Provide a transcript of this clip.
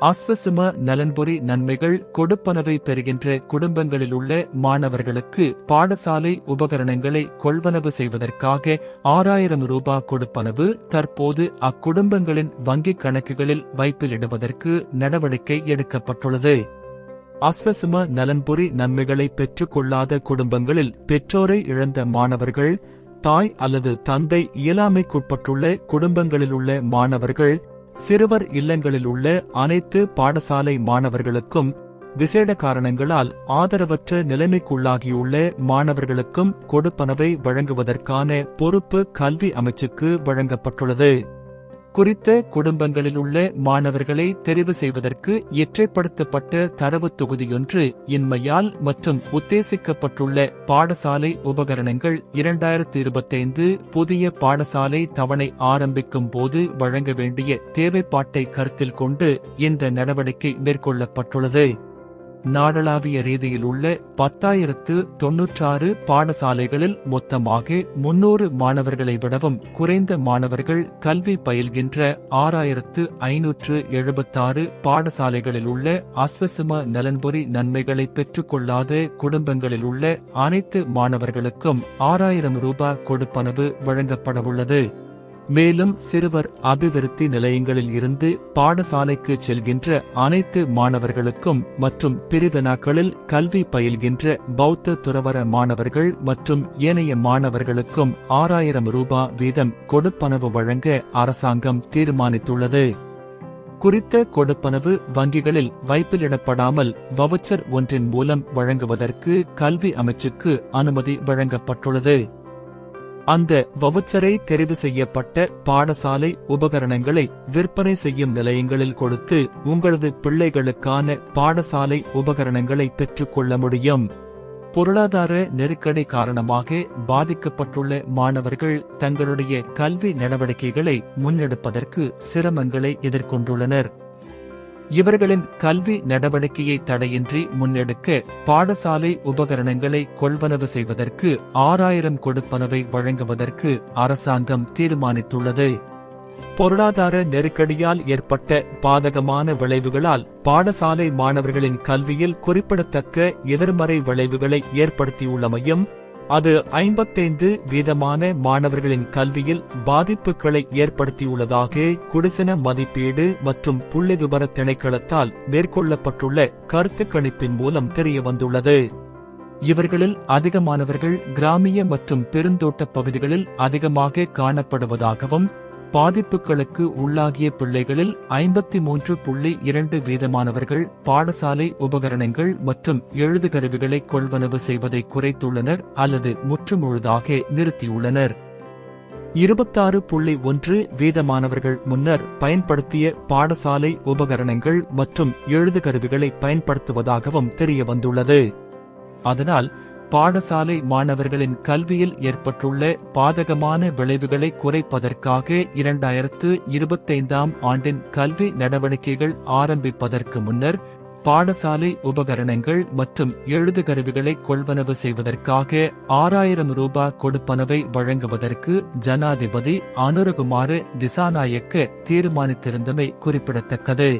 அஸ்வசும நலன்புரி நன்மைகள் கொடுப்பனவை பெறுகின்ற குடும்பங்களில் உள்ள மாணவர்களுக்கு பாடசாலை உபகரணங்களை கொள்வனவு செய்வதற்காக ஆறாயிரம் ரூபாய் கொடுப்பனவு தற்போது அக்குடும்பங்களின் வங்கிக் கணக்குகளில் வைப்பிலிடுவதற்கு நடவடிக்கை எடுக்கப்பட்டுள்ளது. அஸ்வசும நலன்புரி நன்மைகளை பெற்றுக்கொள்ளாத குடும்பங்களில் பெற்றோரை இழந்த மாணவர்கள் தாய் அல்லது தந்தை இயலாமைக்குட்பட்டுள்ள குடும்பங்களில் உள்ள மாணவர்கள் சிறுவர் இல்லங்களில் உள்ள அனைத்து பாடசாலை மாணவர்களுக்கும் விசேட காரணங்களால் ஆதரவற்ற நிலைமைக்குள்ளாகியுள்ள மாணவர்களுக்கும் கொடுப்பனவை வழங்குவதற்கான பொறுப்பு கல்வி அமைச்சுக்கு வழங்கப்பட்டுள்ளது. குறித்த குடும்பங்களிலுள்ள மாணவர்களை தெரிவு செய்வதற்கு இற்றைப்படுத்தப்பட்ட தரவு தொகுதியொன்று இன்மையால் மற்றும் உத்தேசிக்கப்பட்டுள்ள பாடசாலை உபகரணங்கள் இரண்டாயிரத்தி இருபத்தைந்து புதிய பாடசாலை தவணை ஆரம்பிக்கும் போது வழங்க வேண்டிய தேவைப்பாட்டை கருத்தில் கொண்டு இந்த நடவடிக்கை மேற்கொள்ளப்பட்டுள்ளது. நாடளாவிய ரீதியில் உள்ள பத்தாயிரத்து தொன்னூற்றாறு பாடசாலைகளில் மொத்தமாக முன்னூறு மாணவர்களை விடவும் குறைந்த மாணவர்கள் கல்வி பயில்கின்ற ஆறாயிரத்து ஐநூற்று எழுபத்தாறு பாடசாலைகளில் உள்ள அஸ்வசும நலன்புரி நன்மைகளை பெற்றுக்கொள்ளாத குடும்பங்களில் உள்ள அனைத்து மாணவர்களுக்கும் ஆறாயிரம் ரூபாய் கொடுப்பனவு வழங்கப்படவுள்ளது. மேலும் சிறுவர் அபிவிருத்தி நிலையங்களில் இருந்து பாடசாலைக்கு செல்கின்ற அனைத்து மாணவர்களுக்கும் மற்றும் பிரிவினாக்களில் கல்வி பயில்கின்ற பௌத்த துறவர மாணவர்கள் மற்றும் ஏனைய மாணவர்களுக்கும் ஆறாயிரம் ரூபாய் வீதம் கொடுப்பனவு வழங்க அரசாங்கம் தீர்மானித்துள்ளது. குறித்த கொடுப்பனவு வங்கிகளில் வைப்பிலிடப்படாமல் வவுச்சர் ஒன்றின் மூலம் வழங்குவதற்கு கல்வி அமைச்சுக்கு அனுமதி வழங்கப்பட்டுள்ளது. அந்த வவுச்சரை தெரிவு செய்யப்பட்ட பாடசாலை உபகரணங்களை விற்பனை செய்யும் நிலையங்களில் கொடுத்து உங்களது பிள்ளைகளுக்கான பாடசாலை உபகரணங்களை பெற்றுக்கொள்ள முடியும். பொருளாதார நெருக்கடி காரணமாக பாதிக்கப்பட்டுள்ள மாணவர்கள் தங்களுடைய கல்வி நடவடிக்கைகளை முன்னெடுப்பதற்கு சிரமங்களை எதிர்கொண்டுள்ளனர். இவர்களின் கல்வி நடவடிக்கையை தடையின்றி முன்னெடுக்க பாடசாலை உபகரணங்களை கொள்வனவு செய்வதற்கு ஆறாயிரம் கொடுப்பனவை வழங்குவதற்கு அரசாங்கம் தீர்மானித்துள்ளது. பொருளாதார நெருக்கடியால் ஏற்பட்ட பாதகமான விளைவுகளால் பாடசாலை மாணவர்களின் கல்வியில் குறிப்பிடத்தக்க எதிர்மறை விளைவுகளை ஏற்படுத்தியுள்ளமையும் அது ஐம்பத்தைந்து வீதமான மாணவர்களின் கல்வியில் பாதிப்புகளை ஏற்படுத்தியுள்ளதாக குடிசன மதிப்பீடு மற்றும் புள்ளி விவர திணைக்களத்தால் மேற்கொள்ளப்பட்டுள்ள கருத்து கணிப்பின் மூலம் தெரியவந்துள்ளது. இவர்களில் அதிகமானவர்கள் கிராமிய மற்றும் பெருந்தோட்ட பகுதிகளில் அதிகமாக காணப்படுவதாகவும் பாதிப்புகளுக்கு உள்ளாகிய பிள்ளைகளில் ஐம்பத்தி மூன்று புள்ளி இரண்டு வீதமானவர்கள் பாடசாலை உபகரணங்கள் மற்றும் எழுதுகருவிகளை கொள்வனவு செய்வதை குறைத்துள்ளனர் அல்லது முற்றுமுழுதாக நிறுத்தியுள்ளனர். இருபத்தாறு புள்ளி ஒன்று வீதமானவர்கள் முன்னர் பயன்படுத்திய பாடசாலை உபகரணங்கள் மற்றும் எழுதுகருவிகளை பயன்படுத்துவதாகவும் தெரியவந்துள்ளது. அதனால் பாடசாலை மாணவர்களின் கல்வியில் ஏற்பட்டுள்ள பாதகமான விளைவுகளை குறைப்பதற்காக இரண்டாயிரத்து இருபத்தைந்தாம் ஆண்டின் கல்வி நடவடிக்கைகள் ஆரம்பிப்பதற்கு முன்னர் பாடசாலை உபகரணங்கள் மற்றும் எழுதுகருவிகளை கொள்வனவு செய்வதற்காக ஆறாயிரம் ரூபாய் கொடுப்பனவை வழங்குவதற்கு ஜனாதிபதி அனுரகுமார திசாநாயக்க தீர்மானித்திருந்தமை குறிப்பிடத்தக்கது.